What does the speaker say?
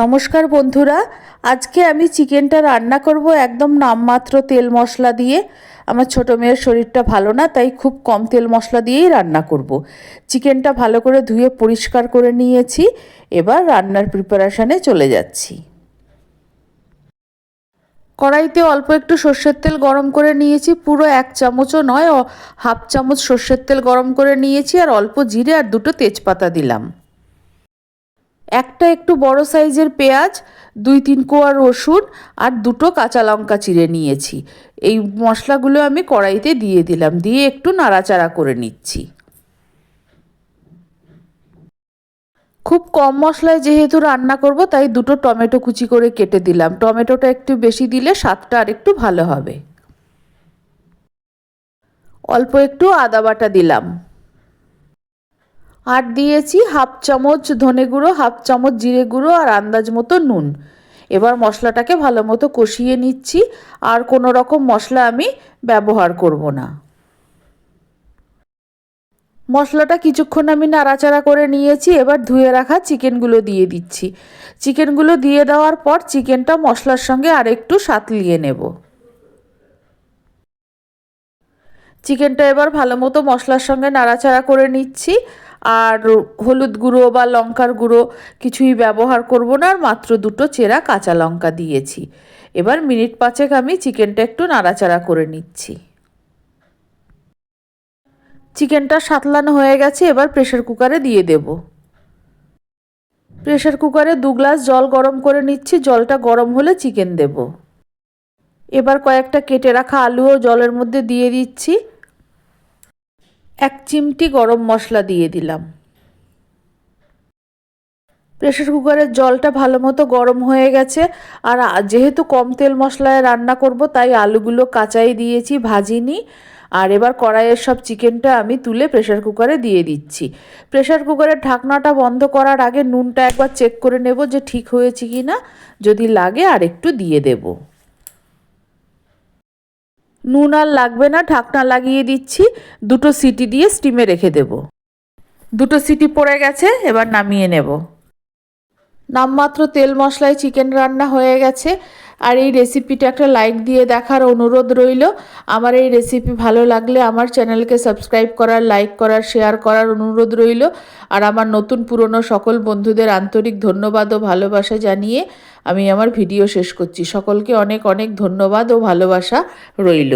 নমস্কার বন্ধুরা, আজকে আমি চিকেনটা রান্না করব একদম নামমাত্র তেল মশলা দিয়ে। আমার ছোটো মেয়ের শরীরটা ভালো না, তাই খুব কম তেল মশলা দিয়েই রান্না করব। চিকেনটা ভালো করে ধুয়ে পরিষ্কার করে নিয়েছি, এবার রান্নার প্রিপারেশানে চলে যাচ্ছি। কড়াইতে অল্প একটু সর্ষের তেল গরম করে নিয়েছি, পুরো এক চামচও নয় হাফ চামচ সর্ষের তেল গরম করে নিয়েছি, আর অল্প জিরে আর দুটো তেজপাতা দিলাম। একটা একটু বড় সাইজের পেঁয়াজ, দুই তিন কোয়া রসুন আর দুটো কাঁচা লঙ্কা চিড়ে নিয়েছি। এই মশলাগুলো আমি কড়াইতে দিয়ে দিলাম, দিয়ে একটু নাড়াচাড়া করে নিচ্ছি। খুব কম মশলায় যেহেতু রান্না করব, তাই দুটো টমেটো কুচি করে কেটে দিলাম। টমেটোটা একটু বেশি দিলে স্বাদটা আর একটু ভালো হবে। অল্প একটু আদা বাটা দিলাম। আর দিয়েছি হাফ চামচ ধনে গুঁড়ো, হাফ চামচ জিরে গুঁড়ো আর আন্দাজ মতো নুন। এবার মশলাটাকে ভালো মতো কষিয়ে নিচ্ছি, আর কোনো রকম মশলা আমি ব্যবহার করব না। মশলাটা কিছুক্ষণ আমি নাড়াচাড়া করে নিয়েছি, এবার ধুয়ে রাখা চিকেনগুলো দিয়ে দিচ্ছি। চিকেনগুলো দিয়ে দেওয়ার পর চিকেনটা মশলার সঙ্গে আরেকটু সাতলিয়ে নেব। চিকেনটা এবার ভালো মতো মশলার সঙ্গে নাড়াচাড়া করে নিচ্ছি। আর হলুদ গুঁড়ো বা লঙ্কার গুঁড়ো কিছুই ব্যবহার করব না, আর মাত্র দুটো চেরা কাঁচা লঙ্কা দিয়েছি। এবার মিনিট পাঁচেক আমি চিকেনটা একটু নাড়াচাড়া করে নিচ্ছি। চিকেনটা সাতলানো হয়ে গেছে, এবার প্রেশার কুকারে দিয়ে দেব। প্রেশার কুকারে দু গ্লাস জল গরম করে নিচ্ছি, জলটা গরম হলে চিকেন দেব। এবার কয়েকটা কেটে রাখা আলুও জলের মধ্যে দিয়ে দিচ্ছি। এক চিমটি গরম মশলা দিয়ে দিলাম। প্রেশার কুকারের জলটা ভালো মতো গরম হয়ে গেছে আর যেহেতু কম তেল মশলায় রান্না করব, তাই আলুগুলো কাঁচাই দিয়েছি, ভাজিনি। আর এবার কড়াইয়ের সব চিকেনটা আমি তুলে প্রেশার কুকারে দিয়ে দিচ্ছি। প্রেশার কুকারের ঢাকনাটা বন্ধ করার আগে নুনটা একবার চেক করে নেব যে ঠিক হয়েছে কি না যদি লাগে আর একটু দিয়ে দেবো। নুন আর লাগবে না, ঢাকনা লাগিয়ে দিচ্ছি, দুটো সিটি দিয়ে স্টিমে রেখে দেব। দুটো সিটি পড়ে গেছে, এবার নামিয়ে নেব। নামমাত্র তেল মশলায় চিকেন রান্না হয়ে গেছে। আর এই রেসিপিটা একটা লাইক দিয়ে দেখার অনুরোধ রইল। আমার এই রেসিপি ভালো লাগলে আমার চ্যানেলকে সাবস্ক্রাইব করার, লাইক করার, শেয়ার করার অনুরোধ রইল। আর আমার নতুন পুরনো সকল বন্ধুদের আন্তরিক ধন্যবাদ ও ভালোবাসা জানিয়ে আমি আমার ভিডিও শেষ করছি। সকলকে অনেক অনেক ধন্যবাদ ও ভালোবাসা রইল।